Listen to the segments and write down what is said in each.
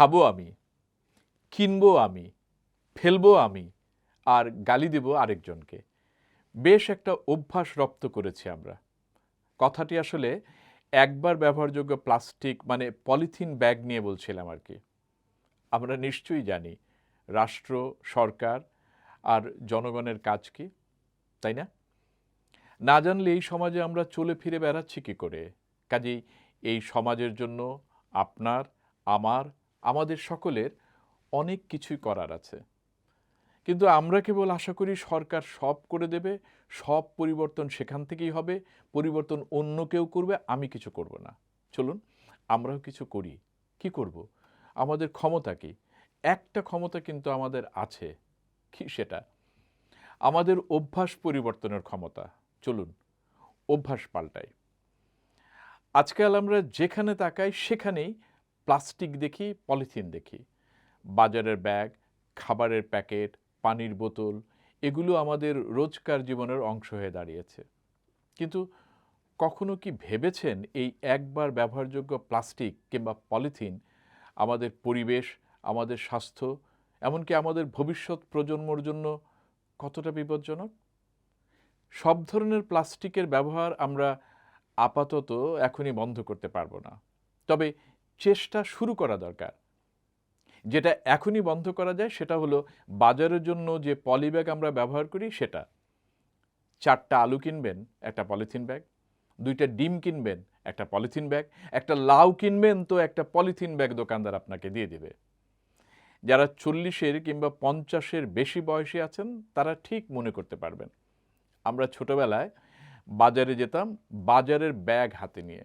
খাব আমি, কিনবো আমি, ফেলব আমি, আর গালি দেব আরেকজনকে। বেশ একটা অভ্যাস রপ্ত করেছি আমরা। কথাটি আসলে একবার ব্যবহারযোগ্য প্লাস্টিক মানে পলিথিন ব্যাগ নিয়ে বলছিলাম আর কি। আমরা নিশ্চয়ই জানি, রাষ্ট্র, সরকার আর জনগণের কাজ কি, তাই না? না জানলে এই সমাজে আমরা চলে ফিরে বেড়াচ্ছি কী করে? কাজেই এই সমাজের জন্য আপনার, আমার আমাদের সকলের অনেক কিছুই করার আছে। কিন্তু আমরা কেবল আশা করি সরকার সব করে দেবে, সব পরিবর্তন সেখান থেকেই হবে, পরিবর্তন অন্য কেউ করবে, আমি কিছু করব না। চলুন, আমরাও কিছু করি। কি করব? আমাদের ক্ষমতা কি? একটা ক্ষমতা কিন্তু আমাদের আছে। কি সেটা? আমাদের অভ্যাস পরিবর্তনের ক্ষমতা। চলুন, অভ্যাস পাল্টাই। আজকাল আমরা যেখানে তাকাই সেখানেই প্লাস্টিক দেখি, পলিথিন দেখি। বাজারের ব্যাগ, খাবারের প্যাকেট, পানির বোতল, এগুলো আমাদের রোজকার জীবনের অংশ হয়ে দাঁড়িয়েছে। কিন্তু কখনো কি ভেবেছেন এই একবার ব্যবহারযোগ্য প্লাস্টিক কিংবা পলিথিন আমাদের পরিবেশ, আমাদের স্বাস্থ্য, এমনকি আমাদের ভবিষ্যৎ প্রজন্মর জন্য কতটা বিপজ্জনক? সব ধরনের প্লাস্টিকের ব্যবহার আমরা আপাতত এখনই বন্ধ করতে পারব না। তবে চেষ্টা শুরু করা দরকার। যেটা এখনই বন্ধ করা যায়, সেটা হলো বাজারের জন্য যে পলিব্যাগ আমরা ব্যবহার করি, সেটা। চারটা আলু কিনবেন, একটা পলিথিন ব্যাগ। দুইটা ডিম কিনবেন, একটা পলিথিন ব্যাগ। একটা লাউ কিনবেন, তো একটা পলিথিন ব্যাগ দোকানদার আপনাকে দিয়ে দেবে। যারা চল্লিশের কিংবা পঞ্চাশের বেশি বয়সী আছেন, তারা ঠিক মনে করতে পারবেন। আমরা ছোটবেলায় বাজারে যেতাম, বাজারের ব্যাগ হাতে নিয়ে।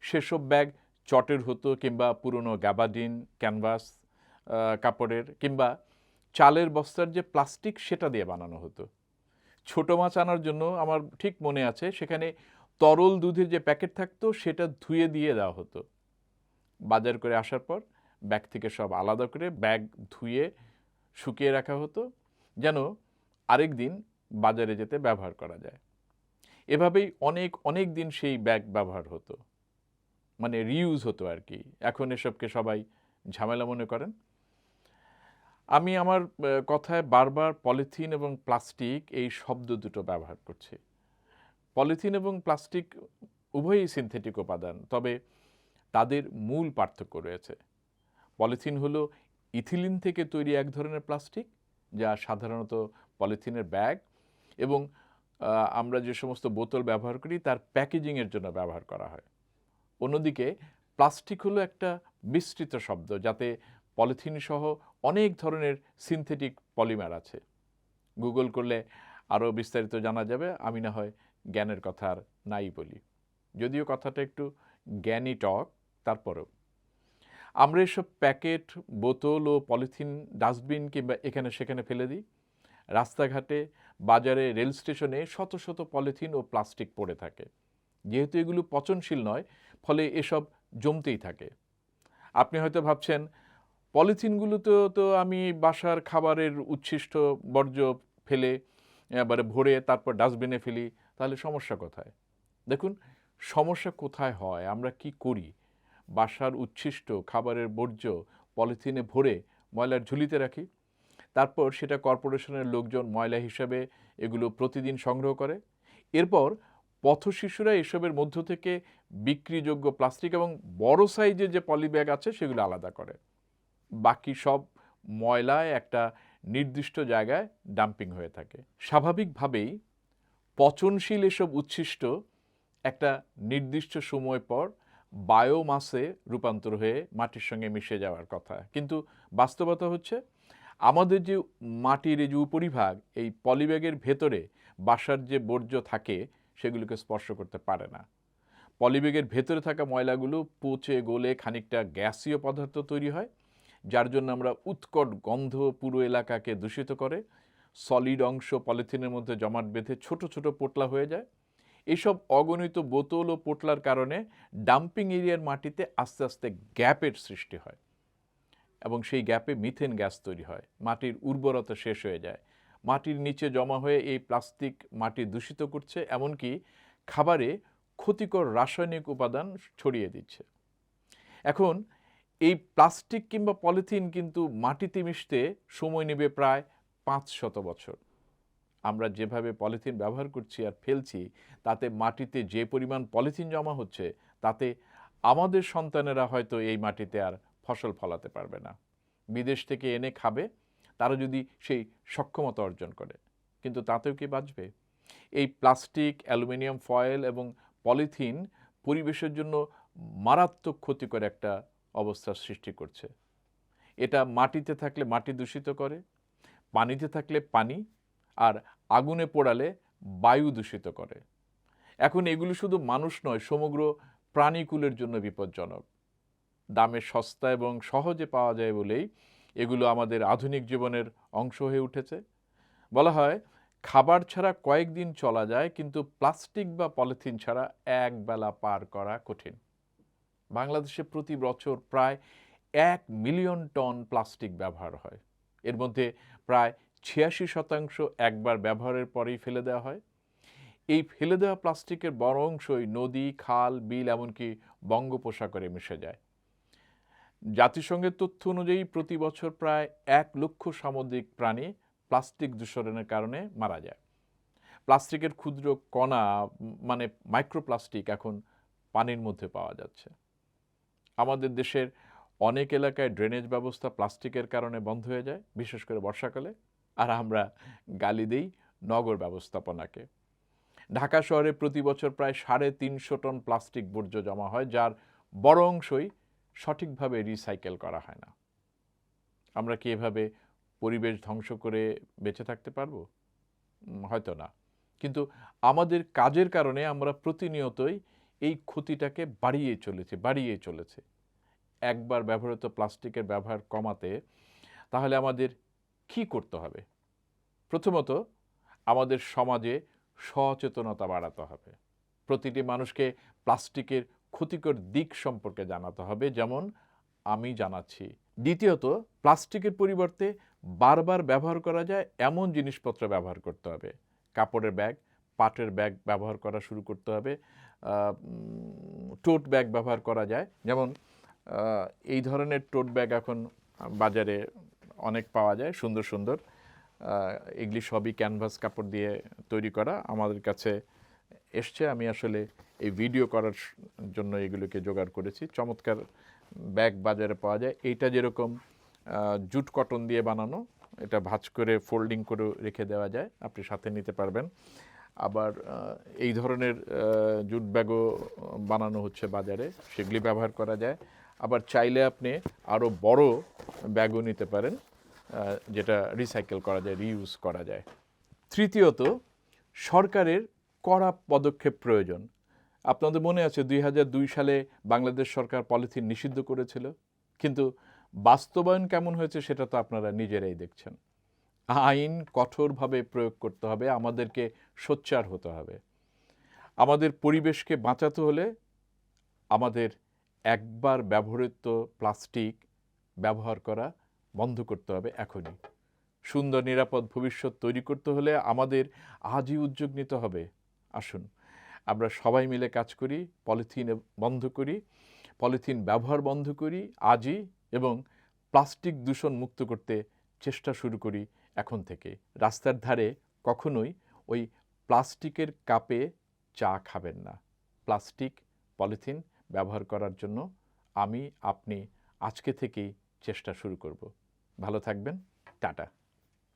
সেসব ব্যাগ চটের হতো কিংবা পুরনো গ্যাবাডিন, ক্যানভাস কাপড়ের কিংবা চালের বস্তার যে প্লাস্টিক সেটা দিয়ে বানানো হতো। ছোট মাছ আনার জন্য আমার ঠিক মনে আছে, সেখানে তরল দুধের যে প্যাকেট থাকতো সেটা ধুয়ে দিয়ে দেওয়া হতো। বাজার করে আসার পর ব্যাগ থেকে সব আলাদা করে ব্যাগ ধুয়ে শুকিয়ে রাখা হতো, যেন আরেক দিন বাজারে যেতে ব্যবহার করা যায়। এভাবেই অনেক অনেক দিন সেই ব্যাগ ব্যবহার হতো। মানে রিউজ হতো আর কি। এখন এসবকে সবাই ঝামেলা মনে করেন। আমি আমার কথায় বারবার পলিথিন এবং প্লাস্টিক এই শব্দ দুটো ব্যবহার করছি। পলিথিন এবং প্লাস্টিক উভয়ই সিনথেটিক উপাদান, তবে তাদের মূল পার্থক্য রয়েছে। পলিথিন হলো ইথিলিন থেকে তৈরি এক ধরনের প্লাস্টিক, যা সাধারণত পলিথিনের ব্যাগ এবং আমরা যে সমস্ত বোতল ব্যবহার করি, তার প্যাকেজিংয়ের জন্য ব্যবহার করা হয়। অন্যদিকে প্লাস্টিক হলো একটা বিস্তৃত শব্দ যাতে পলিথিন সহ অনেক ধরনের সিনথেটিক পলিমার আছে। গুগল করলে আরও বিস্তারিত জানা যাবে, আমি না হয় জ্ঞানের কথা আর নাই বলি। যদিও কথাটা একটু জ্ঞানী টক, তারপরেও। আমরা এসব প্যাকেট, বোতল ও পলিথিন ডাস্টবিন কিংবা এখানে সেখানে ফেলে দিই। রাস্তাঘাটে, বাজারে, রেল স্টেশনে শত শত পলিথিন ও প্লাস্টিক পড়ে থাকে। যেহেতু এগুলো পচনশীল নয় ফলে এসব জমতেই থাকে। আপনি হয়তো ভাবছেন পলিথিনগুলো তো তো আমি বাসার খাবারের উচ্ছিষ্ট বর্জ্য ফেলে, এবারে ভরে তারপর ডাস্টবিনে ফেলি, তাহলে সমস্যা কোথায়? দেখুন, সমস্যা কোথায় হয়? আমরা কি করি? বাসার উচ্ছিষ্ট খাবারের বর্জ্য পলিথিনে ভরে ময়লার ঝুলিতে রাখি, তারপর সেটা কর্পোরেশনের লোকজন ময়লা হিসাবে এগুলো প্রতিদিন সংগ্রহ করে, এরপর পথশিশুরা এসবের মধ্য থেকে বিক্রিযোগ্য প্লাস্টিক এবং বড় সাইজের যে পলিব্যাগ আছে সেগুলো আলাদা করে। বাকি সব ময়লায় একটা নির্দিষ্ট জায়গায় ডাম্পিং হয়ে থাকে। স্বাভাবিকভাবেই পচনশীল এসব উচ্ছিষ্ট একটা নির্দিষ্ট সময় পর বায়োমাসে রূপান্তর হয়ে মাটির সঙ্গে মিশে যাওয়ার কথা। কিন্তু বাস্তবতা হচ্ছে, আমাদের যে মাটির এই যে উপরিভাগ, এই পলিব্যাগের ভেতরে বাসার যে বর্জ্য থাকে সেগুলোকে স্পর্শ করতে পারে না। পলিব্যাগের ভেতরে থাকা ময়লাগুলো পচে গলে খানিকটা গ্যাসীয় পদার্থ তৈরি হয়, যার জন্য আমরা উৎকট গন্ধ পুরো এলাকাকে দূষিত করে সলিড অংশ পলিথিনের মধ্যে জমাট বেঁধে ছোট ছোট পোটলা হয়ে যায়। এসব অগণিত বোতল ও পোটলার কারণে ডাম্পিং এরিয়ার মাটিতে আস্তে আস্তে গ্যাপের সৃষ্টি হয় এবং সেই গ্যাপে মিথেন গ্যাস তৈরি হয়। মাটির উর্বরতা শেষ হয়ে যায়। মাটির নিচে জমা হয়ে এই প্লাস্টিক মাটি দূষিত করছে, এমনকি খাবারে ক্ষতিকর রাসায়নিক উপাদান ছড়িয়ে দিচ্ছে। এখন এই প্লাস্টিক কিংবা পলিথিন কিন্তু মাটিতে মিশতে সময় নেবে প্রায় পাঁচ শত বছর। আমরা যেভাবে পলিথিন ব্যবহার করছি আর ফেলছি, তাতে মাটিতে যে পরিমাণ পলিথিন জমা হচ্ছে, তাতে আমাদের সন্তানেরা হয়তো এই মাটিতে আর ফসল ফলাতে পারবে না। বিদেশ থেকে এনে খাবে তারা যদি সেই সক্ষমতা অর্জন করে। কিন্তু তাতেও কি বাঁচবে? এই প্লাস্টিক, অ্যালুমিনিয়াম ফয়েল এবং পলিথিন পরিবেশের জন্য মারাত্মক ক্ষতিকর একটা অবস্থার সৃষ্টি করছে। এটা মাটিতে থাকলে মাটি দূষিত করে, পানিতে থাকলে পানি, আর আগুনে পোড়ালে বায়ু দূষিত করে। এখন এগুলো শুধু মানুষ নয়, সমগ্র প্রাণীকুলের জন্য বিপজ্জনক। দামে সস্তা এবং সহজে পাওয়া যায় বলেই এগুলো আমাদের আধুনিক জীবনের অংশ হয়ে উঠেছে। বলা হয়, খাবার ছাড়া কয়েকদিন চলা যায়, কিন্তু প্লাস্টিক বা পলিথিন ছাড়া এক বেলা পার করা কঠিন। বাংলাদেশে প্রতি বছর প্রায় এক মিলিয়ন টন প্লাস্টিক ব্যবহার হয়। এর মধ্যে প্রায় ছিয়াশি শতাংশ একবার ব্যবহারের পরেই ফেলে দেওয়া হয়। এই ফেলে দেওয়া প্লাস্টিকের বড় অংশই নদী, খাল, বিল, এমনকি বঙ্গোপসাগরে মিশে যায়। জাতিসংঘের তথ্য অনুযায়ী প্রতি বছর প্রায় এক লক্ষ সামুদ্রিক প্রাণী প্লাস্টিক দূষণের কারণে মারা যায়। প্লাস্টিকের ক্ষুদ্র কণা মানে মাইক্রোপ্লাস্টিক এখন পানির মধ্যে পাওয়া যাচ্ছে। আমাদের দেশের অনেক এলাকায় ড্রেনেজ ব্যবস্থা প্লাস্টিকের কারণে বন্ধ হয়ে যায়, বিশেষ করে বর্ষাকালে। আর আমরা গালি দিই নগর ব্যবস্থাপনাকে। ঢাকা শহরে প্রতি বছর প্রায় সাড়ে তিনশো টন প্লাস্টিক বর্জ্য জমা হয়, যার বড় অংশই সঠিকভাবে রিসাইকেল করা হয় না। আমরা কি এভাবে পরিবেশ ধ্বংস করে বেঁচে থাকতে পারব? হয়তো না। কিন্তু আমাদের কাজের কারণে আমরা প্রতিনিয়তই এই ক্ষতিটাকে বাড়িয়ে চলেছে বাড়িয়ে চলেছে। একবার ব্যবহৃত প্লাস্টিকের ব্যবহার কমাতে তাহলে আমাদের কি করতে হবে? প্রথমত আমাদের সমাজে সচেতনতা বাড়াতে হবে। প্রতিটি মানুষকে প্লাস্টিকের ক্ষতিকর দিক সম্পর্কে জানাতে হবে। যেমন আমি জানাচ্ছি, দ্বিতীয়ত, প্লাস্টিকের পরিবর্তে বারবার ব্যবহার করা যায়, এমন জিনিসপত্র ব্যবহার করতে হবে। কাপড়ের ব্যাগ, পাটের ব্যাগ ব্যবহার করা শুরু করতে হবে। টোট ব্যাগ ব্যবহার করা যায়। যেমন এই ধরনের টোট ব্যাগ এখন বাজারে অনেক পাওয়া যায়, সুন্দর সুন্দর। এগুলি সবই ক্যানভাস কাপড় দিয়ে তৈরি করা। আমাদের কাছে এসছে। আমি আসলে এই ভিডিও করার জন্য এগুলোকে জোগাড় করেছি। চমৎকার ব্যাগ বাজারে পাওয়া যায়। এইটা যেরকম জুট কটন দিয়ে বানানো, এটা ভাঁজ করে ফোল্ডিং করে রেখে দেওয়া যায়। আপনি সাথে নিতে পারবেন। আবার এই ধরনের জুট ব্যাগও বানানো হচ্ছে বাজারে। সেগুলি ব্যবহার করা যায়। আবার চাইলে আপনি আরও বড় ব্যাগও নিতে পারেন যেটা রিসাইকেল করা যায় রিইউজ করা যায়। তৃতীয়ত, সরকারের কড়া পদক্ষেপ প্রয়োজন। আপনাদের মনে আছে দুই হাজার দুই সালে বাংলাদেশ সরকার পলিথিন নিষিদ্ধ করেছিল? কিন্তু বাস্তবায়ন কেমন হয়েছে সেটা তো আপনারা নিজেরাই দেখছেন। আইন কঠোরভাবে প্রয়োগ করতে হবে, আমাদেরকে সোচ্চার হতে হবে। আমাদের পরিবেশকে বাঁচাতে হলে আমাদের একবার ব্যবহৃত প্লাস্টিক ব্যবহার করা বন্ধ করতে হবে এখনই। সুন্দর নিরাপদ ভবিষ্যৎ তৈরি করতে হলে আমাদের আজই উদ্যোগ নিতে হবে। আসুন। আমরা সবাই মিলে কাজ করি, পলিথিন বন্ধ করি, পলিথিন ব্যবহার বন্ধ করি, আজই এবং প্লাস্টিক দূষণ মুক্ত করতে চেষ্টা শুরু করি এখন থেকে। রাস্তার ধারে কখনোই ওই প্লাস্টিকের কাপে চা খাবেন না। প্লাস্টিক, পলিথিন ব্যবহার করার জন্য আমি, আপনি আজকে থেকেই চেষ্টা শুরু করব। ভালো থাকবেন। টাটা।